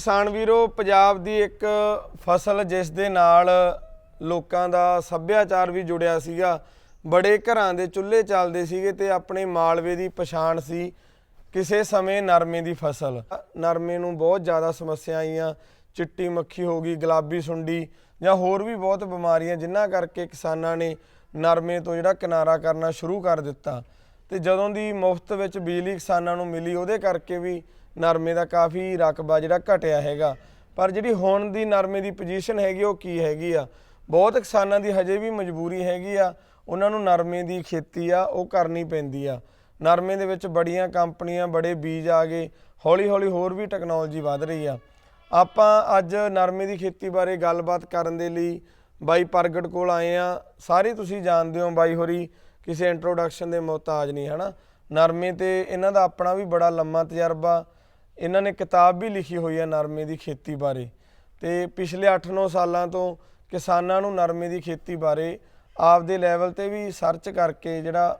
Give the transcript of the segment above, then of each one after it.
ਕਿਸਾਨ ਵੀਰੋ, ਪੰਜਾਬ ਦੀ ਇੱਕ ਫਸਲ ਜਿਸ ਦੇ ਨਾਲ ਲੋਕਾਂ ਦਾ ਸੱਭਿਆਚਾਰ ਵੀ ਜੁੜਿਆ ਸੀਗਾ, ਬੜੇ ਘਰਾਂ ਦੇ ਚੁੱਲ੍ਹੇ ਚੱਲਦੇ ਸੀਗੇ ਤੇ ਆਪਣੇ ਮਾਲਵੇ ਦੀ ਪਛਾਣ ਸੀ ਕਿਸੇ ਸਮੇਂ ਨਰਮੇ ਦੀ ਫਸਲ। ਨਰਮੇ ਨੂੰ ਬਹੁਤ ਜ਼ਿਆਦਾ ਸਮੱਸਿਆ ਆਈਆਂ, ਚਿੱਟੀ ਮੱਖੀ ਹੋ ਗਈ, ਗੁਲਾਬੀ ਸੁੰਡੀ ਜਾਂ ਹੋਰ ਵੀ ਬਹੁਤ ਬਿਮਾਰੀਆਂ, ਜਿਨ੍ਹਾਂ ਕਰਕੇ ਕਿਸਾਨਾਂ ਨੇ ਨਰਮੇ ਤੋਂ ਜਿਹੜਾ ਕਿਨਾਰਾ ਕਰਨਾ ਸ਼ੁਰੂ ਕਰ ਦਿੱਤਾ। ਤੇ ਜਦੋਂ ਦੀ ਮੁਫਤ ਵਿੱਚ ਬਿਜਲੀ ਕਿਸਾਨਾਂ ਨੂੰ ਮਿਲੀ, ਉਹਦੇ ਕਰਕੇ ਵੀ ਨਰਮੇ ਦਾ ਕਾਫੀ ਰਕਬਾ ਜਿਹੜਾ ਘਟਿਆ ਹੈਗਾ। ਪਰ ਜਿਹੜੀ ਹੁਣ ਦੀ ਨਰਮੇ ਦੀ ਪੋਜੀਸ਼ਨ ਹੈਗੀ, ਉਹ ਕੀ ਹੈਗੀ ਆ? ਬਹੁਤ ਕਿਸਾਨਾਂ ਦੀ ਹਜੇ ਵੀ ਮਜਬੂਰੀ ਹੈਗੀ ਆ। ਉਹਨਾਂ ਨੂੰ ਨਰਮੇ ਦੀ ਖੇਤੀ ਆ, ਉਹ ਕਰਨੀ ਪੈਂਦੀ ਆ। ਨਰਮੇ ਦੇ ਵਿੱਚ ਬੜੀਆਂ ਕੰਪਨੀਆਂ, ਬੜੇ ਬੀਜ ਆ ਗਏ। ਹੌਲੀ ਹੌਲੀ ਹੋਰ ਵੀ ਟੈਕਨੋਲੋਜੀ ਵਧ ਰਹੀ ਆ। ਆਪਾਂ ਅੱਜ ਨਰਮੇ ਦੀ ਖੇਤੀ ਬਾਰੇ ਗੱਲਬਾਤ ਕਰਨ ਦੇ ਲਈ ਬਾਈ ਪ੍ਰਗਟ ਕੋਲ ਆਏ ਆ। ਸਾਰੇ ਤੁਸੀਂ ਜਾਣਦੇ ਹੋ ਬਾਈ ਹੋਰੀ, ਕਿਸੇ ਇੰਟਰੋਡਕਸ਼ਨ ਦੇ ਮੁਹਤਾਜ ਨਹੀਂ, ਹਨਾ? ਨਰਮੇ ਤੇ ਇਹਨਾਂ ਦਾ ਆਪਣਾ ਵੀ ਬੜਾ ਲੰਮਾ ਤਜਰਬਾ। ਇਹਨਾਂ ਨੇ ਕਿਤਾਬ ਵੀ ਲਿਖੀ ਹੋਈ ਹੈ ਨਰਮੇ ਦੀ ਖੇਤੀ ਬਾਰੇ ਤੇ ਪਿਛਲੇ 8-9 ਸਾਲਾਂ ਤੋਂ ਕਿਸਾਨਾਂ ਨੂੰ ਨਰਮੇ ਦੀ ਖੇਤੀ ਬਾਰੇ ਆਪਦੇ ਲੈਵਲ ਤੇ ਵੀ ਸਰਚ ਕਰਕੇ ਜਿਹੜਾ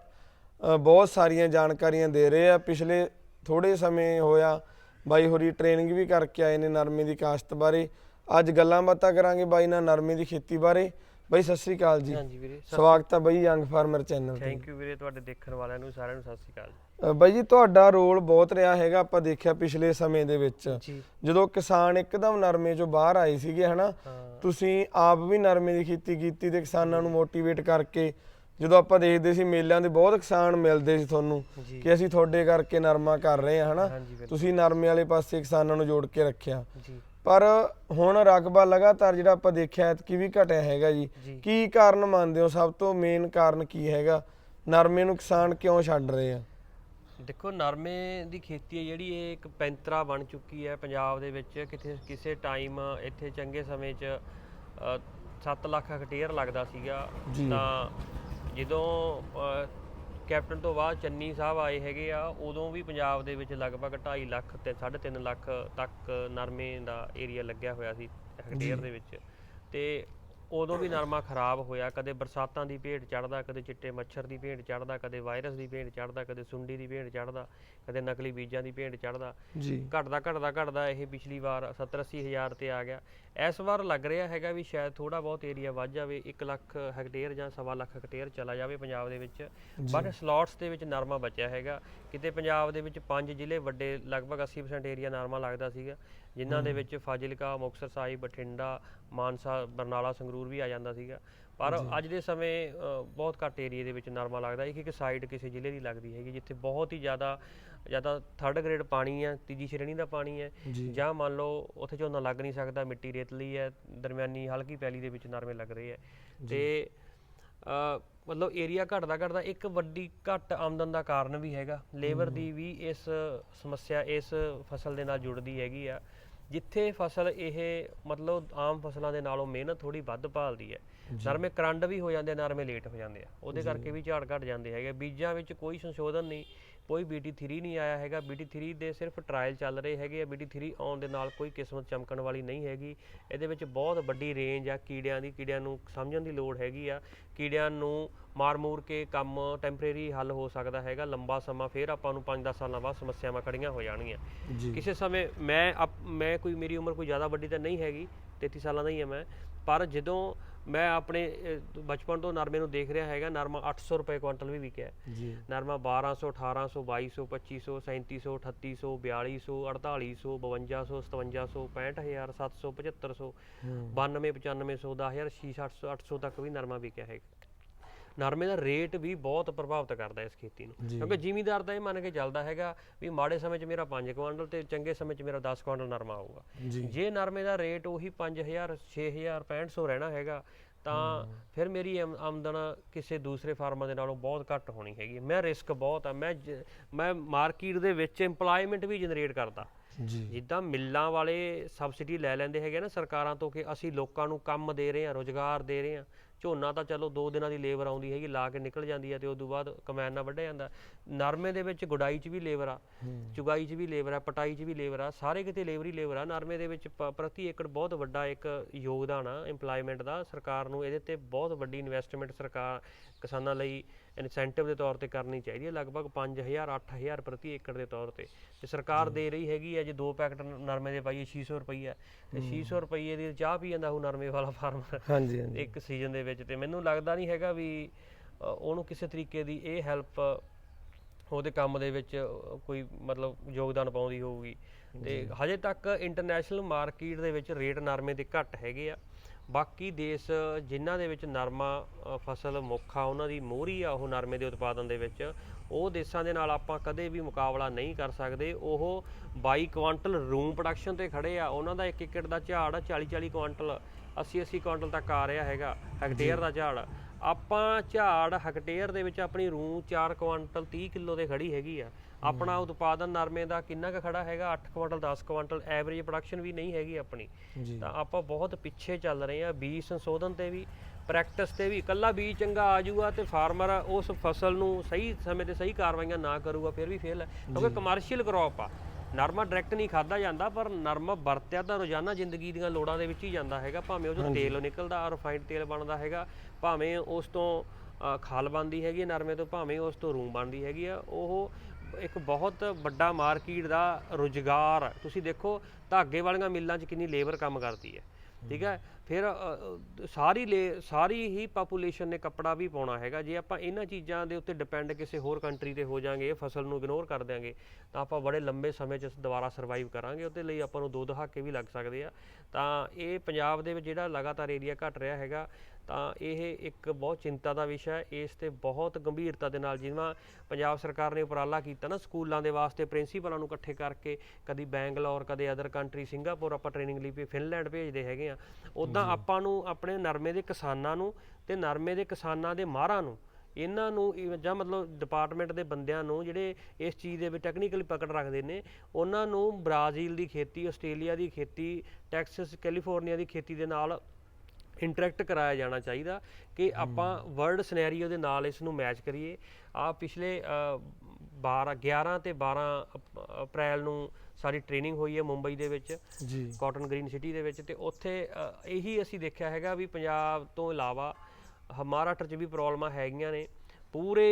ਬਹੁਤ ਸਾਰੀਆਂ ਜਾਣਕਾਰੀਆਂ ਦੇ ਰਹੇ ਆ। ਪਿਛਲੇ ਥੋੜੇ ਸਮੇਂ ਹੋਇਆ ਬਾਈ ਹੋਰੀ ਟ੍ਰੇਨਿੰਗ ਵੀ ਕਰਕੇ ਆਏ ਨੇ ਨਰਮੇ ਦੀ ਕਾਸ਼ਤ ਬਾਰੇ। ਅੱਜ ਗੱਲਾਂ ਬਾਤਾਂ ਕਰਾਂਗੇ ਬਾਈ ਨਾਲ ਨਰਮੇ ਦੀ ਖੇਤੀ ਬਾਰੇ। ਬਾਈ ਸਤਿ ਸ੍ਰੀ ਅਕਾਲ ਜੀ। ਹਾਂਜੀ ਵੀਰੇ ਸਵਾਗਤ ਹੈ ਬਾਈ ਯੰਗ ਫਾਰਮਰ ਚੈਨਲ ਤੇ। ਥੈਂਕ ਯੂ ਵੀਰੇ ਤੁਹਾਡੇ ਦੇਖਣ ਵਾਲਿਆਂ ਨੂੰ ਸਾਰਿਆਂ ਨੂੰ ਸਤਿ ਸ਼੍ਰੀ ਅਕਾਲ ਅ, ਬਾਈ ਜੀ ਤੁਹਾਡਾ ਰੋਲ ਬਹੁਤ ਰਿਹਾ ਹੈਗਾ ਆਪਾਂ ਦੇਖਿਆ ਪਿਛਲੇ ਸਮੇਂ ਦੇ ਵਿੱਚ। ਜਦੋਂ ਕਿਸਾਨ ਇੱਕਦਮ ਨਰਮੇ ਚੋਂ ਬਾਹਰ ਆਏ ਸੀਗੇ ਹਨਾ? ਤੁਸੀਂ ਆਪ ਵੀ ਨਰਮੇ ਦੀ ਖੇਤੀ ਕੀਤੀ ਤੇ ਕਿਸਾਨਾਂ ਨੂੰ ਮੋਟੀਵੇਟ ਕਰਕੇ ਜਦੋਂ ਆਪਾਂ ਦੇਖਦੇ ਸੀ ਮੇਲਿਆਂ ਦੇ ਬਹੁਤ ਕਿਸਾਨ ਮਿਲਦੇ ਸੀ ਤੁਹਾਨੂੰ ਕਿ ਅਸੀਂ ਤੁਹਾਡੇ ਕਰਕੇ ਨਰਮਾ ਕਰ ਰਹੇ ਹਾਂ ਹਨਾ? ਤੁਸੀਂ ਨਰਮੇ ਵਾਲੇ ਪਾਸੇ ਕਿਸਾਨਾਂ ਨੂੰ ਜੋੜ ਕੇ ਰੱਖਿਆ। ਪਰ ਹੁਣ ਰਕਬਾ ਲਗਾਤਾਰ ਜਿਹੜਾ ਆਪਾਂ ਦੇਖਿਆ ਕਿ ਵੀ ਘਟਿਆ ਹੈਗਾ ਜੀ। ਕੀ ਕਾਰਨ ਮੰਨਦੇ ਹੋ? ਸਭ ਤੋਂ ਮੇਨ ਕਾਰਨ ਕੀ ਹੈਗਾ? ਨਰਮੇ ਨੂੰ ਕਿਸਾਨ ਕਿਉਂ ਛੱਡ ਰਹੇ ਆ? ਦੇਖੋ ਨਰਮੇ ਦੀ ਖੇਤੀ ਹੈ ਜਿਹੜੀ ਇਹ ਇੱਕ ਪੈਂਤਰਾ ਬਣ ਚੁੱਕੀ ਹੈ ਪੰਜਾਬ ਦੇ ਵਿੱਚ। ਕਿਤੇ ਕਿਸੇ ਟਾਈਮ ਇੱਥੇ ਚੰਗੇ ਸਮੇਂ 'ਚ 7 ਲੱਖ ਹੈਕਟੇਅਰ ਲੱਗਦਾ ਸੀਗਾ। ਤਾਂ ਜਦੋਂ ਕੈਪਟਨ ਤੋਂ ਬਾਅਦ ਚੰਨੀ ਸਾਹਿਬ ਆਏ ਹੈਗੇ ਆ ਉਦੋਂ ਵੀ ਪੰਜਾਬ ਦੇ ਵਿੱਚ ਲਗਭਗ 2.5 ਲੱਖ ਤੇ 3.5 ਲੱਖ ਤੱਕ ਨਰਮੇ ਦਾ ਏਰੀਆ ਲੱਗਿਆ ਹੋਇਆ ਸੀ ਹੈਕਟੇਅਰ ਦੇ ਵਿੱਚ। ਤੇ ਉਦੋਂ ਵੀ ਨਰਮਾ ਖਰਾਬ ਹੋਇਆ ਕਦੇ ਬਰਸਾਤਾਂ ਦੀ ਭੇਟ ਚੜਦਾ ਕਦੇ ਚਿੱਟੇ ਮੱਛਰ ਦੀ ਭੇਟ ਚੜਦਾ ਕਦੇ ਵਾਇਰਸ ਦੀ ਭੇਟ ਚੜਦਾ ਕਦੇ ਸੁੰਡੀ ਦੀ ਭੇਟ ਚੜਦਾ ਕਦੇ ਨਕਲੀ ਬੀਜਾਂ ਦੀ ਭੇਟ ਚੜਦਾ ਘਟਦਾ ਘਟਦਾ ਘਟਦਾ ਇਹ ਪਿਛਲੀ ਵਾਰ 70 80 ਹਜ਼ਾਰ ਤੇ ਆ ਗਿਆ। ਇਸ ਵਾਰ ਲੱਗ ਰਿਹਾ ਹੈਗਾ ਵੀ ਸ਼ਾਇਦ ਥੋੜਾ ਬਹੁਤ ਏਰੀਆ ਵੱਧ ਜਾਵੇ 1 ਲੱਖ ਹੈਕਟੇਅਰ ਜਾਂ ਸਵਾ ਲੱਖ ਹੈਕਟੇਅਰ ਚਲਾ ਜਾਵੇ ਪੰਜਾਬ ਦੇ ਵਿੱਚ। ਬਟ ਸਲੋਟਸ ਦੇ ਵਿੱਚ ਨਰਮਾ ਬਚਿਆ ਹੈਗਾ। ਕਿਤੇ ਪੰਜਾਬ ਦੇ ਵਿੱਚ ਪੰਜ ਜ਼ਿਲ੍ਹੇ ਵੱਡੇ ਲਗਭਗ 80% ਏਰੀਆ ਨਰਮਾ ਲੱਗਦਾ ਸੀਗਾ। ਜਿਨ੍ਹਾਂ ਦੇ ਵਿੱਚ ਫਾਜ਼ਿਲਕਾ ਮੁਕਤਸਰ ਸਾਹਿਬ ਬਠਿੰਡਾ ਮਾਨਸਾ ਬਰਨਾਲਾ ਸੰਗਰੂਰ ਵੀ ਆ ਜਾਂਦਾ ਸੀਗਾ। ਪਰ ਅੱਜ ਦੇ ਸਮੇਂ ਬਹੁਤ ਘੱਟ ਏਰੀਆ ਦੇ ਵਿੱਚ ਨਰਮਾ ਲੱਗਦਾ। ਇੱਕ ਇੱਕ ਸਾਈਡ ਕਿਸੇ ਜ਼ਿਲ੍ਹੇ ਦੀ ਲੱਗਦੀ ਹੈਗੀ ਜਿੱਥੇ ਬਹੁਤ ਹੀ ਜ਼ਿਆਦਾ ਜ਼ਿਆਦਾ ਥਰਡ ਗ੍ਰੇਡ ਪਾਣੀ ਹੈ ਤੀਜੀ ਸ਼੍ਰੇਣੀ ਦਾ ਪਾਣੀ ਹੈ। ਜੀ। ਮੰਨ ਲਓ ਉੱਥੇ ਝੋਨਾ ਲੱਗ ਨਹੀਂ ਸਕਦਾ ਮਿੱਟੀ ਰੇਤਲੀ ਹੈ ਦਰਮਿਆਨੀ ਹਲਕੀ ਪੈਲੀ ਦੇ ਵਿੱਚ ਨਰਮੇ ਲੱਗ ਰਹੇ ਹੈ। ਤੇ ਮਤਲਬ ਏਰੀਆ ਘਟਦਾ ਘਟਦਾ ਇੱਕ ਵੱਡੀ ਘੱਟ ਆਮਦਨ ਦਾ ਕਾਰਨ ਵੀ ਹੈਗਾ। ਲੇਬਰ ਦੀ ਵੀ ਇਸ ਸਮੱਸਿਆ ਇਸ ਫਸਲ ਦੇ ਨਾਲ ਜੁੜਦੀ ਹੈਗੀ ਆ। ਜਿੱਥੇ ਫਸਲ ਇਹ ਮਤਲਬ ਆਮ ਫਸਲਾਂ ਦੇ ਨਾਲੋਂ ਮਿਹਨਤ ਥੋੜੀ ਵੱਧ ਭਾਲਦੀ ਹੈ। ਨਰਮੇ ਕਰੰਡ ਵੀ ਹੋ ਜਾਂਦੇ ਨਰਮੇ ਲੇਟ ਹੋ ਜਾਂਦੇ ਆ। ਉਹਦੇ ਕਰਕੇ ਵੀ ਝਾੜ ਘਟ ਜਾਂਦੇ ਹੈਗੇ ਬੀਜਾਂ ਵਿੱਚ ਕੋਈ ਸੰਸ਼ੋਧਨ ਨਹੀਂ ਕੋਈ BT3 ਨਹੀਂ ਆਇਆ ਹੈਗਾ। BT3 ਦੇ ਸਿਰਫ ਟ੍ਰਾਇਲ ਚੱਲ ਰਹੇ ਹੈਗੇ ਆ। BT3 ਆਉਣ ਦੇ ਨਾਲ ਕੋਈ ਕਿਸਮਤ ਚਮਕਣ ਵਾਲੀ ਨਹੀਂ ਹੈਗੀ। ਇਹਦੇ ਵਿੱਚ ਬਹੁਤ ਵੱਡੀ ਰੇਂਜ ਆ। ਕੀੜਿਆਂ ਦੀ ਕੀੜਿਆਂ ਨੂੰ ਸਮਝਣ ਦੀ ਲੋੜ ਹੈਗੀ ਆ। ਕੀੜਿਆਂ ਨੂੰ ਮਾਰ-ਮੂਰ ਕੇ ਕੰਮ ਟੈਂਪਰੇਰੀ ਹੱਲ ਹੋ ਸਕਦਾ ਹੈਗਾ ਲੰਬਾ ਸਮਾਂ ਫਿਰ ਆਪਾਂ ਨੂੰ 5-10 ਸਾਲਾਂ ਬਾਅਦ ਸਮੱਸਿਆਵਾਂ ਖੜੀਆਂ ਹੋ ਜਾਣਗੀਆਂ। ਕਿਸੇ ਸਮੇਂ ਮੈਂ ਮੈਂ ਕੋਈ ਮੇਰੀ ਉਮਰ ਕੋਈ ਜ਼ਿਆਦਾ ਵੱਡੀ ਤਾਂ ਨਹੀਂ ਹੈਗੀ 33 ਸਾਲਾਂ ਦਾ ਹੀ ਹਾਂ ਮੈਂ ਪਰ ਜਦੋਂ ਮੈਂ ਆਪਣੇ ਬਚਪਨ ਤੋਂ ਨਰਮੇ ਨੂੰ ਦੇਖ ਰਿਹਾ ਹੈਗਾ ਨਰਮਾ 800 ਰੁਪਏ ਕੁਇੰਟਲ ਵੀ ਵਿਕਿਆ। ਜੀ। ਨਰਮਾ 1200 1800 2200 2500 3700 3800 4200 4800 5200 5700 65000 700 7500 92 9500 10000 600 800 ਤੱਕ ਵੀ ਨਰਮਾ ਵਿਕਿਆ ਹੈਗਾ। ਨਰਮੇ ਦਾ ਰੇਟ ਵੀ ਬਹੁਤ ਪ੍ਰਭਾਵਿਤ ਕਰਦਾ ਇਸ ਖੇਤੀ ਨੂੰ। ਕਿਉਂਕਿ ਜ਼ਿਮੀਦਾਰ ਤਾਂ ਇਹ ਮੰਨ ਕੇ ਚੱਲਦਾ ਹੈਗਾ ਵੀ ਮਾੜੇ ਸਮੇਂ 'ਚ ਮੇਰਾ 5 ਕੁਇੰਟਲ ਤੇ ਚੰਗੇ ਸਮੇਂ 'ਚ ਮੇਰਾ 10 ਕੁਇੰਟਲ ਨਰਮਾ ਆਊਗਾ। ਜੀ। ਨਰਮੇ ਦਾ ਰੇਟ ਉਹੀ 5000 6000 6500 ਰਹਿਣਾ ਹੈਗਾ ਤਾਂ ਫਿਰ ਮੇਰੀ ਆਮ- ਆਮਦਨ ਕਿਸੇ ਦੂਸਰੇ ਫਾਰਮਾਂ ਦੇ ਨਾਲੋਂ ਬਹੁਤ ਘੱਟ ਹੋਣੀ ਹੈਗੀ। ਮੈਂ ਰਿਸਕ ਬਹੁਤ ਆ ਮੈਂ ਮੈਂ ਮਾਰਕੀਟ ਦੇ ਵਿੱਚ EMPLOYMENT ਵੀ ਜਨਰੇਟ ਕਰਦਾ। ਜਿੱਦਾਂ ਮਿੱਲਾਂ ਵਾਲੇ ਸਬਸਿਡੀ ਲੈ ਲੈਂਦੇ ਹੈਗੇ ਨਾ ਸਰਕਾਰਾਂ ਤੋਂ ਕਿ ਅਸੀਂ ਲੋਕਾਂ ਨੂੰ ਕੰਮ ਦੇ ਰਹੇ ਹਾਂ ਰੋਜ਼ਗਾਰ ਦੇ ਰਹੇ ਹਾਂ। ਝੋਨਾ ਤਾਂ ਚਲੋ 2 ਦਿਨਾਂ ਦੀ ਲੇਬਰ ਆਉਂਦੀ ਹੈਗੀ ਲਾ ਕੇ ਨਿਕਲ ਜਾਂਦੀ ਹੈ ਤੇ ਉਸ ਤੋਂ ਬਾਅਦ ਕਮੈਨ ਨਾਲ ਵੱਢਿਆ ਜਾਂਦਾ। ਨਰਮੇ ਦੇ ਵਿੱਚ ਗੁਡਾਈ 'ਚ ਵੀ ਲੇਬਰ ਆ ਚੁਗਾਈ 'ਚ ਵੀ ਲੇਬਰ ਆ ਪਟਾਈ 'ਚ ਵੀ ਲੇਬਰ ਆ ਸਾਰੇ ਕਿਤੇ ਲੇਬਰ ਹੀ ਲੇਬਰ ਆ। ਨਰਮੇ ਦੇ ਵਿੱਚ ਪ੍ਰਤੀ ਏਕੜ ਬਹੁਤ ਵੱਡਾ ਇੱਕ ਯੋਗਦਾਨ ਆ EMPLOYMENT ਦਾ। ਸਰਕਾਰ ਨੂੰ ਇਹਦੇ ਤੇ ਬਹੁਤ ਵੱਡੀ ਇਨਵੈਸਟਮੈਂਟ ਸਰਕਾਰ ਕਿਸਾਨਾਂ ਲਈ ਇਨਸੈਂਟਿਵ ਦੇ ਤੌਰ ਤੇ ਕਰਨੀ ਚਾਹੀਦੀ ਹੈ ਲਗਭਗ 5000 8000 ਪ੍ਰਤੀ ਏਕੜ ਦੇ ਤੌਰ ਤੇ। ਤੇ ਸਰਕਾਰ ਦੇ ਰਹੀ ਹੈਗੀ ਹੈ ਜੇ ਦੋ ਪੈਕਟ ਨਰਮੇ ਦੇ ਪਾਈਏ 600 ਰੁਪਈਆ ਤੇ 600 ਰੁਪਈਏ ਦੀ ਚਾਹ ਪੀ ਜਾਂਦਾ ਉਹ ਨਰਮੇ ਵਾਲਾ ਫਾਰਮਰ ਹਾਂਜੀ ਹਾਂਜੀ। ਇੱਕ ਸੀਜ਼ਨ ਦੇ ਵਿੱਚ। ਤੇ ਮੈਨੂੰ ਲੱਗਦਾ ਨਹੀਂ ਹੈਗਾ ਵੀ ਉਹਨੂੰ ਕਿਸੇ ਤਰੀਕੇ ਦੀ ਇਹ ਹੈਲਪ ਉਹਦੇ ਕੰਮ ਦੇ ਵਿੱਚ ਕੋਈ ਮਤਲਬ ਯੋਗਦਾਨ ਪਾਉਂਦੀ ਹੋਊਗੀ। ਤੇ ਹਜੇ ਤੱਕ ਇੰਟਰਨੈਸ਼ਨਲ ਮਾਰਕੀਟ ਦੇ ਵਿੱਚ ਰੇਟ ਨਰਮੇ ਦੇ ਘੱਟ ਹੈਗੇ ਆ। ਬਾਕੀ ਦੇਸ਼ ਜਿਨ੍ਹਾਂ ਦੇ ਵਿੱਚ ਨਰਮਾ ਫਸਲ ਮੁੱਖ ਆ, ਉਹਨਾਂ ਦੀ ਮੋਹਰੀ ਆ ਉਹ ਨਰਮੇ ਦੇ ਉਤਪਾਦਨ ਦੇ ਵਿੱਚ, ਉਹ ਦੇਸ਼ਾਂ ਦੇ ਨਾਲ ਆਪਾਂ ਕਦੇ ਵੀ ਮੁਕਾਬਲਾ ਨਹੀਂ ਕਰ ਸਕਦੇ। ਉਹ 22 ਕੁਆਂਟਲ ਰੂਮ ਪ੍ਰੋਡਕਸ਼ਨ ਤੇ ਖੜੇ ਆ, ਉਹਨਾਂ ਦਾ ਇੱਕ ਏਕੜ ਦਾ ਝਾੜ 40 40 ਕੁਆਂਟਲ 80 80 ਕੁਆਂਟਲ ਤੱਕ ਆ ਰਿਹਾ ਹੈਗਾ, ਹੈਕਟੇਅਰ ਦਾ ਝਾੜ। ਆਪਾਂ ਝਾੜ ਹੈਕਟੇਅਰ ਦੇ ਵਿੱਚ ਆਪਣੀ ਰੂਮ 4 ਕੁਆਂਟਲ 30 ਕਿਲੋ ਦੇ ਖੜੀ ਹੈਗੀ ਆ। ਆਪਣਾ ਉਤਪਾਦਨ ਨਰਮੇ ਦਾ ਕਿੰਨਾ ਕੁ ਖੜਾ ਹੈਗਾ? 8 ਕੁਆਂਟਲ 10 ਕੁਆਂਟਲ ਐਵਰੇਜ ਪ੍ਰੋਡਕਸ਼ਨ ਵੀ ਨਹੀਂ ਹੈਗੀ ਆਪਣੀ। ਤਾਂ ਆਪਾਂ ਬਹੁਤ ਪਿੱਛੇ ਚੱਲ ਰਹੇ ਆ ਬੀਜ ਸੰਸ਼ੋਧਨ ਤੇ ਵੀ ਪ੍ਰੈਕਟਿਸ ਤੇ ਵੀ। ਇਕੱਲਾ ਬੀਜ ਚੰਗਾ ਆ ਜਾਊਗਾ ਤੇ ਫਾਰਮਰ ਉਸ ਫਸਲ ਨੂੰ ਸਹੀ ਸਮੇਂ ਤੇ ਸਹੀ ਕਾਰਵਾਈਆਂ ਨਾ ਕਰੂਗਾ ਫਿਰ ਵੀ ਫੇਲ ਹੈ। ਕਿਉਂਕਿ ਕਮਰਸ਼ੀਅਲ ਕ੍ਰੌਪ ਆ ਨਰਮਾ ਡਾਇਰੈਕਟ ਨਹੀਂ ਖਾਦਾ ਜਾਂਦਾ ਪਰ ਨਰਮਾ ਵਰਤਿਆ ਤਾਂ ਰੋਜ਼ਾਨਾ ਜ਼ਿੰਦਗੀ ਦੀਆਂ ਲੋੜਾਂ ਦੇ ਵਿੱਚ ਹੀ ਜਾਂਦਾ ਹੈਗਾ। ਭਾਵੇਂ ਉਹ ਤੇਲ ਨਿਕਲਦਾ ਰਿਫਾਈਨਡ ਤੇਲ ਬਣਦਾ ਹੈਗਾ ਭਾਵੇਂ ਉਸ ਤੋਂ ਖਾਲ ਬਣਦੀ ਹੈਗੀ ਨਰਮੇ ਤੋਂ ਭਾਵੇਂ ਉਸ ਤੋਂ ਰੂਮ ਬਣਦੀ ਹੈਗੀ ਆ ਉਹ ਇੱਕ ਬਹੁਤ ਵੱਡਾ ਮਾਰਕੀਟ ਦਾ ਰੁਜ਼ਗਾਰ ਹੈ। ਤੁਸੀਂ ਦੇਖੋ, ਧਾਗੇ ਵਾਲੀਆਂ ਮਿੱਲਾਂ 'ਚ ਕਿੰਨੀ ਲੇਬਰ ਕੰਮ ਕਰਦੀ ਹੈ। ਠੀਕ ਹੈ? ਫਿਰ ਸਾਰੀ ਲੇ- ਸਾਰੀ ਹੀ ਪਾਪੂਲੇਸ਼ਨ ਨੇ ਕੱਪੜਾ ਵੀ ਪਾਉਣਾ ਹੈਗਾ। ਜੇ ਆਪਾਂ ਇਹਨਾਂ ਚੀਜ਼ਾਂ ਦੇ ਉੱਤੇ ਡਿਪੈਂਡ ਕਿਸੇ ਹੋਰ ਕੰਟਰੀ ਤੇ ਹੋ ਜਾਾਂਗੇ ਫਸਲ ਨੂੰ ਇਗਨੋਰ ਕਰ ਦਿਆਂਗੇ, ਤਾਂ ਆਪਾਂ ਬੜੇ ਲੰਬੇ ਸਮੇਂ 'ਚ ਦੁਬਾਰਾ ਸਰਵਾਈਵ ਕਰਾਂਗੇ। ਉਹਦੇ ਲਈ ਆਪਾਂ ਨੂੰ ਦੋ ਦਹਾਕੇ ਵੀ ਲੱਗ ਸਕਦੇ ਆ। ਤਾਂ ਇਹ ਪੰਜਾਬ ਦੇ ਵਿੱਚ ਜਿਹੜਾ ਲਗਾਤਾਰ ਏਰੀਆ ਘਟ ਰਿਹਾ ਹੈਗਾ ਤਾਂ ਇਹ ਇੱਕ ਬਹੁਤ ਚਿੰਤਾ ਦਾ ਵਿਸ਼ਾ ਹੈ। ਇਸ ਤੇ ਬਹੁਤ ਗੰਭੀਰਤਾ ਦੇ ਨਾਲ ਜਿਵੇਂ ਪੰਜਾਬ ਸਰਕਾਰ ਨੇ ਉਪਰਾਲਾ ਕੀਤਾ ਨਾ ਸਕੂਲਾਂ ਦੇ ਵਾਸਤੇ ਪ੍ਰਿੰਸੀਪਲਾਂ ਨੂੰ ਇਕੱਠੇ ਕਰਕੇ ਕਦੀ ਬੈਂਗਲੌਰ ਕਦੇ ਅਦਰ ਕੰਟਰੀ ਸਿੰਗਾਪੁਰ ਆਪਾਂ ਟ੍ਰੇਨਿੰਗ ਲਈ ਫਿਨਲੈਂਡ ਭੇਜਦੇ ਹੈਗੇ ਆ। ਉਦਾਂ ਆਪਾਂ ਨੂੰ ਆਪਣੇ ਨਰਮੇ ਦੇ ਕਿਸਾਨਾਂ ਨੂੰ ਤੇ ਨਰਮੇ ਦੇ ਕਿਸਾਨਾਂ ਦੇ ਮਾਹਰਾਂ ਨੂੰ ਇਹਨਾਂ ਨੂੰ ਜਾਂ ਮਤਲਬ ਡਿਪਾਰਟਮੈਂਟ ਦੇ ਬੰਦਿਆਂ ਨੂੰ ਜਿਹੜੇ ਇਸ ਚੀਜ਼ ਦੇ ਵਿੱਚ ਟੈਕਨੀਕਲੀ ਪਕੜ ਰੱਖਦੇ ਨੇ ਉਹਨਾਂ ਨੂੰ ਬ੍ਰਾਜ਼ੀਲ ਦੀ ਖੇਤੀ ਆਸਟ੍ਰੇਲੀਆ ਦੀ ਖੇਤੀ ਟੈਕਸਸ ਕੈਲੀਫੋਰਨੀਆ ਦੀ ਖੇਤੀ ਦੇ ਨਾਲ ਇੰਟਰੈਕਟ ਕਰਾਇਆ ਜਾਣਾ ਚਾਹੀਦਾ ਕਿ ਆਪਾਂ ਵਰਲਡ ਸਿਨੈਰੀਓ ਦੇ ਨਾਲ ਇਸ ਨੂੰ ਮੈਚ ਕਰੀਏ। ਆ ਪਿਛਲੇ ਅ, 12 11 ਤੇ 12 ਅਪ- ਅਪ੍ਰੈਲ ਨੂੰ ਸਾਡੀ ਟ੍ਰੇਨਿੰਗ ਹੋਈ ਹੈ ਮੁੰਬਈ ਦੇ ਵਿੱਚ ਜੀ। ਕਾਟਨ ਗ੍ਰੀਨ ਸਿਟੀ ਦੇ ਵਿੱਚ ਤੇ ਉੱਥੇ ਇਹੀ ਅਸੀਂ ਦੇਖਿਆ ਹੈਗਾ ਵੀ ਪੰਜਾਬ ਤੋਂ ਇਲਾਵਾ ਮਹਾਰਾਸ਼ਟਰ 'ਚ ਵੀ ਪ੍ਰੋਬਲਮਾਂ ਹੈਗੀਆਂ ਨੇ। ਪੂਰੇ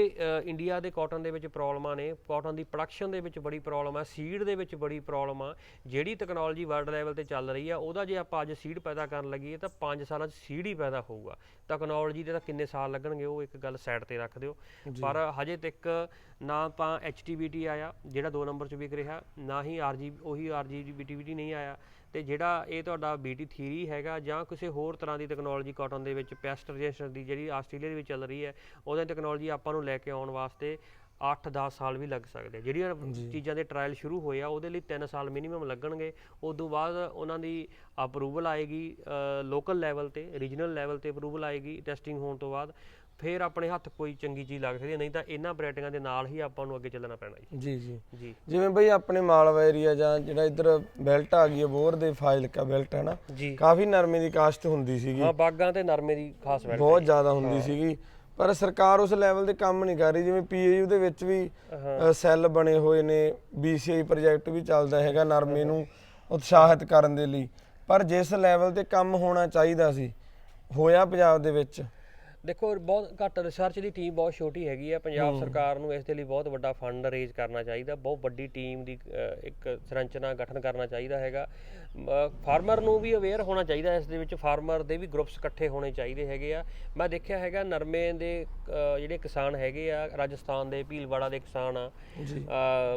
ਇੰਡੀਆ ਦੇ ਕਾਟਨ ਦੇ ਵਿੱਚ ਪ੍ਰੋਬਲਮਾਂ ਨੇ। ਕਾਟਨ ਦੀ ਪ੍ਰੋਡਕਸ਼ਨ ਦੇ ਵਿੱਚ ਬੜੀ ਪ੍ਰੋਬਲਮ ਆ ਸੀਡ ਦੇ ਵਿੱਚ ਬੜੀ ਪ੍ਰੋਬਲਮ ਆ। ਜਿਹੜੀ ਟੈਕਨੋਲੋਜੀ ਵਰਲਡ ਲੈਵਲ ਤੇ ਚੱਲ ਰਹੀ ਆ ਉਹਦਾ ਜੇ ਆਪਾਂ ਅੱਜ ਸੀਡ ਪੈਦਾ ਕਰਨ ਲੱਗੀਏ ਤਾਂ 5 ਸਾਲਾਂ 'ਚ ਸੀਡ ਹੀ ਪੈਦਾ ਹੋਊਗਾ। ਟੈਕਨੋਲੋਜੀ ਦੇ ਤਾਂ ਕਿੰਨੇ ਸਾਲ ਲੱਗਣਗੇ ਉਹ ਇੱਕ ਗੱਲ ਸਾਈਡ ਤੇ ਰੱਖ ਦਿਓ। ਪਰ ਹਜੇ ਤੱਕ ਨਾ ਤਾਂ HTBT ਆਇਆ ਜਿਹੜਾ 2 ਨੰਬਰ 'ਚ ਵਿਕ ਰਿਹਾ ਨਾ ਹੀ RG ਉਹੀ RGBT ਨਹੀਂ ਆਇਆ। ਤੇ ਜਿਹੜਾ ਇਹ ਤੁਹਾਡਾ BT ਥੀਰੀ ਹੈਗਾ ਜਾਂ ਕਿਸੇ ਹੋਰ ਤਰ੍ਹਾਂ ਦੀ ਟੈਕਨੋਲੋਜੀ ਕਾਟਨ ਦੇ ਵਿੱਚ ਪੈਸਟ ਰਜਿਸਟਰ ਦੀ ਜਿਹੜੀ ਆਸਟ੍ਰੇਲੀਆ ਦੇ ਵਿੱਚ ਚੱਲ ਰਹੀ ਹੈ ਉਹਦਾ ਟੈਕਨੋਲੋਜੀ ਆਪਾਂ ਨੂੰ ਲੈ ਕੇ ਆਉਣ ਵਾਸਤੇ 8-10 ਸਾਲ ਵੀ ਲੱਗ ਸਕਦੇ ਜਿਹੜੀਆਂ ਚੀਜ਼ਾਂ ਦੇ ਟ੍ਰਾਇਲ ਸ਼ੁਰੂ ਹੋਏ ਆ ਉਹਦੇ ਲਈ 3 ਸਾਲ ਮਿਨੀਮਮ ਲੱਗਣਗੇ। ਉਸ ਤੋਂ ਬਾਅਦ ਉਹਨਾਂ ਦੀ ਅਪਰੂਵਲ ਆਏਗੀ ਲੋਕਲ ਲੈਵਲ ਤੇ ਰੀਜਨਲ ਲੈਵਲ ਤੇ ਅਪਰੂਵਲ ਆਏਗੀ ਟੈਸਟਿੰਗ ਹੋਣ ਤੋਂ ਬਾਅਦ। ਫਿਰ ਆਪਣੇ ਹੱਥ ਕੋਈ ਚੰਗੀ ਚੀਜ਼ ਲੱਗ ਸਕਦੀ ਹੈ ਨਹੀਂ ਤਾਂ ਇਹਨਾਂ ਵੈਰਾਈਟੀਆਂ ਦੇ ਨਾਲ ਹੀ ਆਪਾਂ ਨੂੰ ਅੱਗੇ ਚੱਲਣਾ ਪੈਣਾ ਜੀ। ਜੀ ਜੀ। ਜੀ। ਜਿਵੇਂ ਬਈ ਆਪਣੇ ਮਾਲਵਾ ਏਰੀਆ ਜਾਂ ਜਿਹੜਾ ਇੱਧਰ ਬੈਲਟ ਆ ਗਈ ਹੈ ਬੋਰ ਦੇ ਫਾਜ਼ਿਲਕਾ ਬੈਲਟ ਹੈ ਨਾ ਜੀ। ਕਾਫੀ ਨਰਮੇ ਦੀ ਕਾਸ਼ਤ ਹੁੰਦੀ ਸੀਗੀ। ਹਾਂ ਬਾਗਾਂ ਤੇ ਨਰਮੇ ਦੀ ਖਾਸ ਵੈਰਾਈਟੀ ਬਹੁਤ ਜ਼ਿਆਦਾ ਹੁੰਦੀ ਸੀਗੀ। ਪਰ ਸਰਕਾਰ ਉਸ ਲੈਵਲ ਤੇ ਕੰਮ ਨਹੀਂ ਕਰ ਰਹੀ ਜਿਵੇਂ ਪੀਏਯੂ ਦੇ ਵਿੱਚ ਵੀ ਸੈੱਲ ਬਣੇ ਹੋਏ ਨੇ ਬੀਸੀਆਈ ਪ੍ਰੋਜੈਕਟ ਵੀ ਚੱਲਦਾ ਹੈਗਾ ਨਰਮੇ ਨੂੰ ਉਤਸ਼ਾਹਿਤ ਕਰਨ ਦੇ ਲਈ। ਪਰ ਜਿਸ ਲੈਵਲ ਤੇ ਕੰਮ ਹੋਣਾ ਚਾਹੀਦਾ ਸੀ ਹੋਇਆ ਪੰਜਾਬ ਦੇ ਵਿੱਚ ਦੇਖੋ ਬਹੁਤ ਘੱਟ ਰਿਸਰਚ ਦੀ ਟੀਮ ਬਹੁਤ ਛੋਟੀ ਹੈਗੀ ਹੈ ਪੰਜਾਬ ਸਰਕਾਰ ਨੂੰ ਇਸ ਦੇ ਲਈ ਬਹੁਤ ਵੱਡਾ ਫੰਡ ਰੇਜ਼ ਕਰਨਾ ਚਾਹੀਦਾ। ਬਹੁਤ ਵੱਡੀ ਟੀਮ ਦੀ ਇੱਕ ਸੰਰਚਨਾ ਗਠਨ ਕਰਨਾ ਚਾਹੀਦਾ ਹੈਗਾ। ਫਾਰਮਰ ਨੂੰ ਵੀ ਅਵੇਅਰ ਹੋਣਾ ਚਾਹੀਦਾ ਇਸ ਦੇ ਵਿੱਚ। ਫਾਰਮਰ ਦੇ ਵੀ ਗਰੁੱਪਸ ਇਕੱਠੇ ਹੋਣੇ ਚਾਹੀਦੇ ਹੈਗੇ ਆ। ਮੈਂ ਦੇਖਿਆ ਹੈਗਾ ਨਰਮੇ ਦੇ ਜਿਹੜੇ ਕਿਸਾਨ ਹੈਗੇ ਆ ਰਾਜਸਥਾਨ ਦੇ ਭੀਲਵਾੜਾ ਦੇ ਕਿਸਾਨ ਆ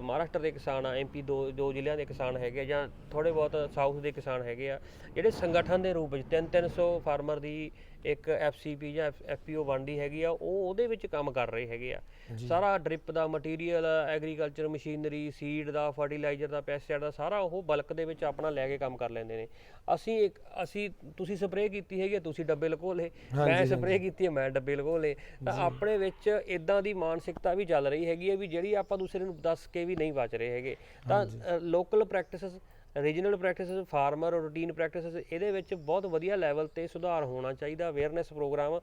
ਮਹਾਰਾਸ਼ਟਰ ਦੇ ਕਿਸਾਨ ਆ ਐਮਪੀ ਦੋ ਦੋ ਜ਼ਿਲ੍ਹਿਆਂ ਦੇ ਕਿਸਾਨ ਹੈਗੇ ਆ ਜਾਂ ਥੋੜੇ ਬਹੁਤ ਸਾਊਥ ਦੇ ਕਿਸਾਨ ਹੈਗੇ ਆ। ਜਿਹੜੇ ਸੰਗਠਨ ਦੇ ਰੂਪ ਵਿੱਚ 3-300 ਫਾਰਮਰ ਦੀ ਇੱਕ ਐਫਸੀਪੀ ਜਾਂ ਐਫਪੀਓ ਬਣਦੀ ਹੈਗੀ ਆ ਉਹ ਉਹਦੇ ਵਿੱਚ ਕੰਮ ਕਰ ਰਹੇ ਹੈਗੇ ਆ। ਸਾਰਾ ਡ੍ਰਿਪ ਦਾ ਮਟੀਰੀਅਲ ਐਗਰੀਕਲਚਰ ਮਸ਼ੀਨਰੀ ਸੀਡ ਦਾ ਫਰਟੀਲਾਈਜ਼ਰ ਦਾ ਪੈਸਟੀਸਾਈਡ ਦਾ ਸਾਰਾ ਉਹ ਬਲਕ ਦੇ ਵਿੱਚ ਆਪਣਾ ਲੈ ਕੇ ਕੰਮ ਕਰ ਲੈਂਦੇ ਨੇ। ਅਸੀਂ ਇੱਕ ਅਸੀਂ ਤੁਸੀਂ ਸਪਰੇਅ ਕੀਤੀ ਹੈਗੀ ਆ, ਤੁਸੀਂ ਡੱਬੇ ਲਕੋ ਲਏ। ਮੈਂ ਸਪਰੇਅ ਕੀਤੀ ਹੈ ਮੈਂ ਡੱਬੇ ਲਕੋ ਲਏ। ਤਾਂ ਆਪਣੇ ਵਿੱਚ ਇਦਾਂ ਦੀ ਮਾਨਸਿਕਤਾ ਵੀ ਚੱਲ ਰਹੀ ਹੈਗੀ ਹੈ ਵੀ ਜਿਹੜੀ ਆਪਾਂ ਦੂਸਰੇ ਨੂੰ ਦੱਸ ਕੇ ਵੀ ਨਹੀਂ ਬਚ ਰਹੇ ਹੈਗੇ। ਤਾਂ local practices regional practices farmer routine practices ਇਹਦੇ ਵਿੱਚ ਬਹੁਤ ਵਧੀਆ ਲੈਵਲ ਤੇ ਸੁਧਾਰ ਹੋਣਾ ਚਾਹੀਦਾ ਅਵੇਅਰਨੈਸ ਪ੍ਰੋਗਰਾਮ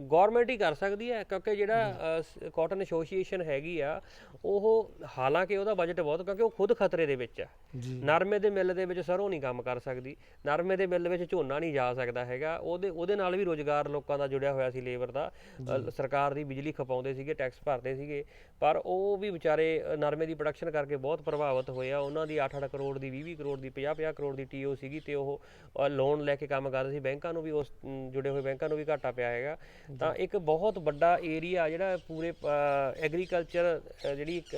ਗਵਰਨਮੈਂਟ ਹੀ ਕਰ ਸਕਦੀ ਹੈ ਕਿਉਂਕਿ ਜਿਹੜਾ ਕਾਟਨ ਐਸੋਸੀਏਸ਼ਨ ਹੈਗੀ ਆ ਉਹ ਹਾਲਾਂਕਿ ਉਹਦਾ ਬਜਟ ਬਹੁਤ ਕਿਉਂਕਿ ਉਹ ਖੁਦ ਖਤਰੇ ਦੇ ਵਿੱਚ ਹੈ ਜੀ। ਨਰਮੇ ਦੇ ਮਿੱਲ ਦੇ ਵਿੱਚ ਸਰੋਂ ਨਹੀਂ ਕੰਮ ਕਰ ਸਕਦੀ ਨਰਮੇ ਦੇ ਮਿੱਲ ਵਿੱਚ ਝੋਨਾ ਨਹੀਂ ਜਾ ਸਕਦਾ ਹੈਗਾ ਉਹਦੇ ਉਹਦੇ ਨਾਲ ਵੀ ਰੋਜ਼ਗਾਰ ਲੋਕਾਂ ਦਾ ਜੁੜਿਆ ਹੋਇਆ ਸੀ ਲੇਬਰ ਦਾ ਸਰਕਾਰ ਦੀ ਬਿਜਲੀ ਖਪਾਉਂਦੇ ਸੀਗੇ ਟੈਕਸ ਭਰਦੇ ਸੀਗੇ ਪਰ ਉਹ ਵੀ ਵਿਚਾਰੇ ਨਰਮੇ ਦੀ ਪ੍ਰੋਡਕਸ਼ਨ ਕਰਕੇ ਬਹੁਤ ਪ੍ਰਭਾਵਿਤ ਹੋਏ ਆ ਉਹਨਾਂ ਦੀ 8-8 ਕਰੋੜ ਦੀ 20-20 ਕਰੋੜ ਦੀ 50-50 ਕਰੋੜ ਦੀ ਟੀਓ ਸੀਗੀ ਤੇ ਉਹ ਲੋਨ ਲੈ ਕੇ ਕੰਮ ਕਰਦੇ ਸੀ। ਬੈਂਕਾਂ ਨੂੰ ਵੀ ਉਸ ਜੁੜੇ ਹੋਏ ਬੈਂਕਾਂ ਨੂੰ ਵੀ ਘਾਟਾ ਪਿਆ ਹੈਗਾ। ਤਾਂ ਇੱਕ ਬਹੁਤ ਵੱਡਾ ਏਰੀਆ ਜਿਹੜਾ ਪੂਰੇ ਐਗਰੀਕਲਚਰ ਜਿਹੜੀ ਇੱਕ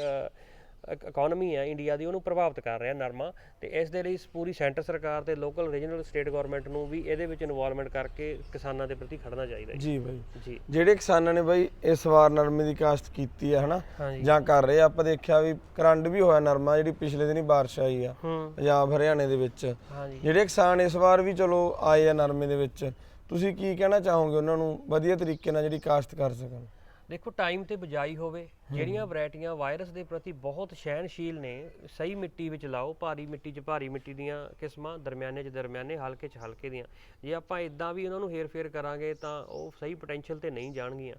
ਇਕਨੋਮੀ ਹੈ ਇੰਡੀਆ ਦੀ ਉਹਨੂੰ ਪ੍ਰਭਾਵਿਤ ਕਰ ਰਿਹਾ ਨਰਮਾ ਤੇ ਇਸ ਦੇ ਲਈ ਪੂਰੀ ਸੈਂਟਰ ਸਰਕਾਰ ਤੇ ਲੋਕਲ ਰੀਜਨਲ ਸਟੇਟ ਗਵਰਨਮੈਂਟ ਨੂੰ ਵੀ ਇਹਦੇ ਵਿੱਚ ਇਨਵੋਲਵਮੈਂਟ ਕਰਕੇ ਕਿਸਾਨਾਂ ਦੇ ਪ੍ਰਤੀ ਖੜਨਾ ਚਾਹੀਦਾ ਹੈ। ਜੀ ਬਾਈ। ਜੀ। ਜਿਹੜੇ ਕਿਸਾਨਾਂ ਨੇ ਬਾਈ ਇਸ ਵਾਰ ਨਰਮੇ ਦੀ ਕਾਸ਼ਤ ਕੀਤੀ ਹੈ ਹਨਾ? ਜਾਂ ਕਰ ਰਹੇ ਆ, ਆਪਾਂ ਦੇਖਿਆ ਵੀ ਕਰੰਟ ਵੀ ਹੋਇਆ ਨਰਮਾ ਜਿਹੜੀ ਪਿਛਲੇ ਦਿਨੀ ਬਾਰਿਸ਼ ਆਈ ਆ ਹੂੰ। ਪੰਜਾਬ ਹਰਿਆਣੇ ਦੇ ਵਿੱਚ। ਜਿਹੜੇ ਕਿਸਾਨ ਇਸ ਵਾਰ ਵੀ ਚਲੋ ਆਏ ਆ ਨਰਮੇ ਦੇ ਵਿੱਚ ਤੁਸੀਂ ਕੀ ਕਹਿਣਾ ਚਾਹੋਗੇ ਉਹਨਾਂ ਨੂੰ ਵਧੀਆ ਤਰੀਕੇ ਨਾਲ ਜਿਹੜੀ ਕਾਸ਼ਤ ਕਰ ਸਕਣ? ਦੇਖੋ ਟਾਈਮ ਤੇ ਬਜਾਈ ਹੋਵੇ ਜਿਹੜੀਆਂ ਵੈਰਾਈਟੀਆਂ ਵਾਇਰਸ ਦੇ ਪ੍ਰਤੀ ਬਹੁਤ ਸਹਿਣਸ਼ੀਲ ਨੇ ਸਹੀ ਮਿੱਟੀ ਵਿੱਚ ਲਾਓ ਭਾਰੀ ਮਿੱਟੀ 'ਚ ਭਾਰੀ ਮਿੱਟੀ ਦੀਆਂ ਕਿਸਮਾਂ ਦਰਮਿਆਨੇ 'ਚ ਦਰਮਿਆਨੇ ਹਲਕੇ 'ਚ ਹਲਕੇ ਦੀਆਂ। ਜੇ ਆਪਾਂ ਇਦਾਂ ਵੀ ਉਹਨਾਂ ਨੂੰ ਹੇਰ-ਫੇਰ ਕਰਾਂਗੇ ਤਾਂ ਉਹ ਸਹੀ ਪੋਟੈਂਸ਼ੀਅਲ ਤੇ ਨਹੀਂ ਜਾਣਗੀਆਂ।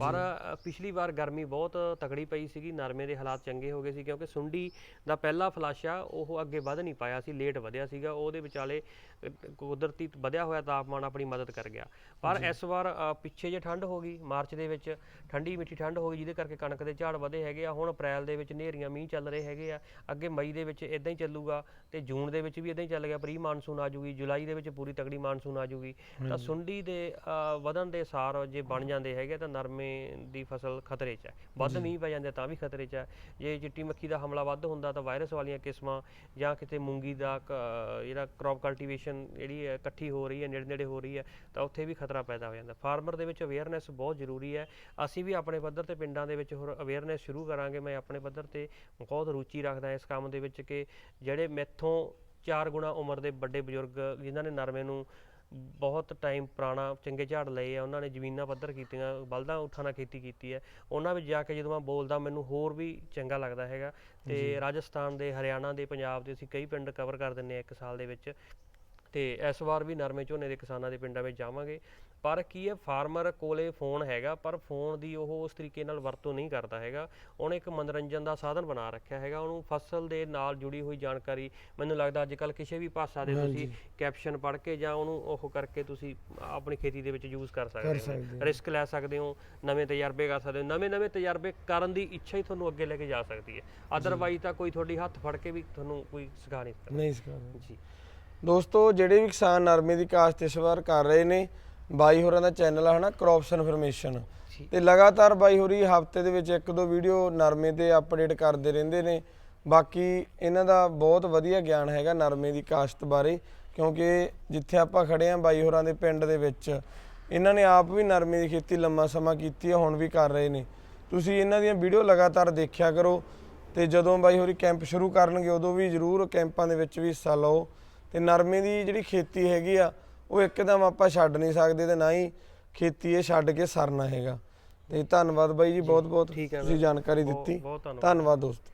ਪਰ ਪਿਛਲੀ ਵਾਰ ਗਰਮੀ ਬਹੁਤ ਤਕੜੀ ਪਈ ਸੀਗੀ ਨਰਮੇ ਦੇ ਹਾਲਾਤ ਚੰਗੇ ਹੋ ਗਏ ਸੀ ਕਿਉਂਕਿ ਸੁੰਡੀ ਦਾ ਪਹਿਲਾ ਫਲਾਸ਼ਾ ਉਹ ਅੱਗੇ ਵਧ ਨਹੀਂ ਪਾਇਆ ਸੀ ਲੇਟ ਵਧਿਆ ਸੀਗਾ ਉਹਦੇ ਵਿਚਾਲੇ ਕੁਦਰਤੀ ਵਧਿਆ ਹੋਇਆ ਤਾਪਮਾਨ ਆਪਣੀ ਮਦਦ ਕਰ ਗਿਆ। ਪਰ ਇਸ ਵਾਰ ਪਿੱਛੇ ਜੇ ਠੰਡ ਹੋ ਗਈ ਮਾਰਚ ਦੇ ਵਿੱਚ ਠੰਡੀ ਮਿੱਠੀ ਠੰਡ ਹੋ ਗਈ ਜਿਹਦੇ ਕਰਕੇ ਕਣਕ ਦੇ ਝਾੜ ਵਧੇ ਹੈਗੇ ਆ ਹੁਣ ਅਪ੍ਰੈਲ ਦੇ ਵਿੱਚ ਹਨੇਰੀਆਂ ਮੀਂਹ ਚੱਲ ਰਹੇ ਹੈਗੇ ਆ ਅੱਗੇ ਮਈ ਦੇ ਵਿੱਚ ਇਦਾਂ ਹੀ ਚੱਲੂਗਾ ਤੇ ਜੂਨ ਦੇ ਵਿੱਚ ਵੀ ਇਦਾਂ ਹੀ ਚੱਲ ਗਿਆ ਪ੍ਰੀ ਮਾਨਸੂਨ ਆ ਜੂਗੀ ਜੁਲਾਈ ਦੇ ਵਿੱਚ ਪੂਰੀ ਤਗੜੀ ਮਾਨਸੂਨ ਆ ਜੂਗੀ। ਤਾਂ ਸੁੰਡੀ ਦੇ ਵਧਣ ਦੇ ਸਾਰ ਜੇ ਬਣ ਜਾਂਦੇ ਹੈਗੇ ਤਾਂ ਨਰਮੇ ਦੀ ਫਸਲ ਖਤਰੇ 'ਚ ਹੈ। ਵੱਧ ਮੀਂਹ ਪੈ ਜਾਂਦੇ ਤਾਂ ਵੀ ਖਤਰੇ 'ਚ ਹੈ। ਜੇ ਚਿੱਟੀ ਮੱਖੀ ਦਾ ਹਮਲਾ ਵੱਧ ਹੁੰਦਾ ਤਾਂ ਵਾਇਰਸ ਵਾਲੀਆਂ ਕਿਸਮਾਂ ਜਾਂ ਕਿਤੇ ਮੂੰਗੀ ਦਾ ਜਿਹੜਾ ਕ੍ਰੌਪ ਕਲਟੀਵੇਸ਼ਨ ਜਿਹੜੀ ਹੈ ਇਕੱਠੀ ਹੋ ਰਹੀ ਹੈ ਨੇੜੇ ਨੇੜੇ ਹੋ ਰਹੀ ਹੈ ਤਾਂ ਉੱਥੇ ਵੀ ਖਤਰਾ ਪੈਦਾ ਹੋ ਜਾਂਦਾ। ਫਾਰਮਰ ਦੇ ਵਿੱਚ ਅਵੇਅਰਨੈਸ ਬਹੁਤ ਜ਼ਰੂਰੀ ਹੈ। ਅਸੀਂ ਵੀ ਆਪਣੇ ਪੱਧਰ ਤੇ ਪਿੰਡਾਂ ਦੇ ਵਿੱਚ ਹੋਰ ਅਵੇਅਰਨੈਸ ਸ਼ੁਰੂ ਕਰਾਂਗੇ ਮੈਂ ਆਪਣੇ ਪੱਧਰ ਤੇ ਬਹੁਤ ਰੁਚੀ ਰੱਖਦਾ ਇਸ ਕੰਮ ਦੇ ਵਿੱਚ ਕਿ ਜਿਹੜੇ ਮੈਥੋਂ ਚਾਰ ਗੁਣਾ ਉਮਰ ਦੇ ਵੱਡੇ ਬਜ਼ੁਰਗ ਜਿਨ੍ਹਾਂ ਨੇ ਨਰਮੇ ਨੂੰ ਬਹੁਤ ਟਾਈਮ ਪੁਰਾਣਾ ਚੰਗੇ ਝਾੜ ਲਏ ਆ ਉਹਨਾਂ ਨੇ ਜ਼ਮੀਨਾਂ ਪੱਧਰ ਕੀਤੀਆਂ ਬਲਦਾਂ ਉਠਾਂ ਨਾਲ ਖੇਤੀ ਕੀਤੀ ਹੈ ਉਹਨਾਂ ਵਿੱਚ ਜਾ ਕੇ ਜਦੋਂ ਮੈਂ ਬੋਲਦਾ ਮੈਨੂੰ ਹੋਰ ਵੀ ਚੰਗਾ ਲੱਗਦਾ ਹੈਗਾ। ਤੇ ਰਾਜਸਥਾਨ ਦੇ ਹਰਿਆਣਾ ਦੇ ਪੰਜਾਬ ਦੇ ਅਸੀਂ ਕਈ ਪਿੰਡ ਕਵਰ ਕਰ ਦਿੰਨੇ ਆ ਇੱਕ ਸਾਲ ਦੇ ਵਿੱਚ। ਤੇ ਇਸ ਵਾਰ ਵੀ ਨਰਮੇ ਝੋਨੇ ਦੇ ਕਿਸਾਨਾਂ ਦੇ ਪਿੰਡਾਂ ਵਿੱਚ ਜਾਵਾਂਗੇ। ਪਰ ਕੀ ਹੈ ਫਾਰਮਰ ਕੋਲੇ ਫੋਨ ਹੈਗਾ ਪਰ ਫੋਨ ਦੀ ਉਹ ਉਸ ਤਰੀਕੇ ਨਾਲ ਵਰਤੋਂ ਨਹੀਂ ਕਰਦਾ ਹੈਗਾ। ਉਹਨੇ ਇੱਕ ਮਨੋਰੰਜਨ ਦਾ ਸਾਧਨ ਬਣਾ ਰੱਖਿਆ ਹੈਗਾ ਉਹਨੂੰ ਫਸਲ ਦੇ ਨਾਲ ਜੁੜੀ ਹੋਈ ਜਾਣਕਾਰੀ ਮੈਨੂੰ ਲੱਗਦਾ ਅੱਜ ਕੱਲ ਕਿਸੇ ਵੀ ਭਾਸ਼ਾ ਦੇ ਤੁਸੀਂ ਕੈਪਸ਼ਨ ਪੜ੍ਹ ਕੇ ਜਾਂ ਉਹਨੂੰ ਉਹ ਕਰਕੇ ਤੁਸੀਂ ਆਪਣੀ ਖੇਤੀ ਦੇ ਵਿੱਚ ਯੂਜ਼ ਕਰ ਸਕਦੇ ਹੋ। ਰਿਸਕ ਲੈ ਸਕਦੇ ਹੋ ਨਵੇਂ ਤਜਰਬੇ ਕਰ ਸਕਦੇ ਹੋ ਨਵੇਂ ਨਵੇਂ ਤਜਰਬੇ ਕਰਨ ਦੀ ਇੱਛਾ ਹੀ ਤੁਹਾਨੂੰ ਅੱਗੇ ਲੈ ਕੇ ਜਾ ਸਕਦੀ ਹੈ। ਅਦਰਵਾਈਜ਼ ਤਾਂ ਕੋਈ ਤੁਹਾਡੀ ਹੱਥ ਫੜ ਕੇ ਵੀ ਤੁਹਾਨੂੰ ਕੋਈ ਸਿਖਾ ਨਹੀਂ ਸਕਦਾ। ਨਹੀਂ ਸਿਖਾਉਂਦੇ ਜੀ। ਦੋਸਤੋ ਜਿਹੜੇ ਵੀ ਕਿਸਾਨ ਨਰਮੇ ਦੀ ਕਾਸ਼ਤ ਇਸ ਵਾਰ ਕਰ ਰਹੇ ਨੇ ਬਾਈ ਹੋਰਾਂ ਦਾ ਚੈਨਲ ਆ ਹਨਾ ਕ੍ਰੌਪਸ ਇਨਫੋਰਮੇਸ਼ਨ। ਤੇ ਲਗਾਤਾਰ ਬਾਈ ਹੋਰੀ ਹਫ਼ਤੇ ਦੇ ਵਿੱਚ ਇੱਕ ਦੋ ਵੀਡੀਓ ਨਰਮੇ ਤੇ ਅਪਡੇਟ ਕਰਦੇ ਰਹਿੰਦੇ ਨੇ। ਬਾਕੀ ਇਹਨਾਂ ਦਾ ਬਹੁਤ ਵਧੀਆ ਗਿਆਨ ਹੈਗਾ ਨਰਮੇ ਦੀ ਕਾਸ਼ਤ ਬਾਰੇ ਕਿਉਂਕਿ ਜਿੱਥੇ ਆਪਾਂ ਖੜੇ ਆਂ ਬਾਈ ਹੋਰਾਂ ਦੇ ਪਿੰਡ ਦੇ ਵਿੱਚ ਇਹਨਾਂ ਨੇ ਆਪ ਵੀ ਨਰਮੇ ਦੀ ਖੇਤੀ ਲੰਮਾ ਸਮਾਂ ਕੀਤੀ ਹੈ ਹੁਣ ਵੀ ਕਰ ਰਹੇ ਨੇ। ਤੁਸੀਂ ਇਹਨਾਂ ਦੀਆਂ ਵੀਡੀਓ ਲਗਾਤਾਰ ਦੇਖਿਆ ਕਰੋ ਤੇ ਜਦੋਂ ਬਾਈ ਹੋਰੀ ਕੈਂਪ ਸ਼ੁਰੂ ਕਰਨਗੇ ਉਦੋਂ ਵੀ ਜ਼ਰੂਰ ਕੈਂਪਾਂ ਦੇ ਵਿੱਚ ਵੀ ਹਿੱਸਾ ਲਓ। ਤੇ ਨਰਮੇ ਦੀ ਜਿਹੜੀ ਖੇਤੀ ਹੈਗੀ ਆ ਉਹ ਇੱਕਦਮ ਆਪਾਂ ਛੱਡ ਨਹੀਂ ਸਕਦੇ ਤੇ ਨਾ ਹੀ ਖੇਤੀ ਇਹ ਛੱਡ ਕੇ ਸਰਨਾ ਹੈਗਾ। ਤੇ ਧੰਨਵਾਦ ਬਾਈ ਜੀ ਬਹੁਤ ਬਹੁਤ ਠੀਕ ਹੈ ਤੁਸੀਂ ਜਾਣਕਾਰੀ ਦਿੱਤੀ। ਧੰਨਵਾਦ ਦੋਸਤੋ।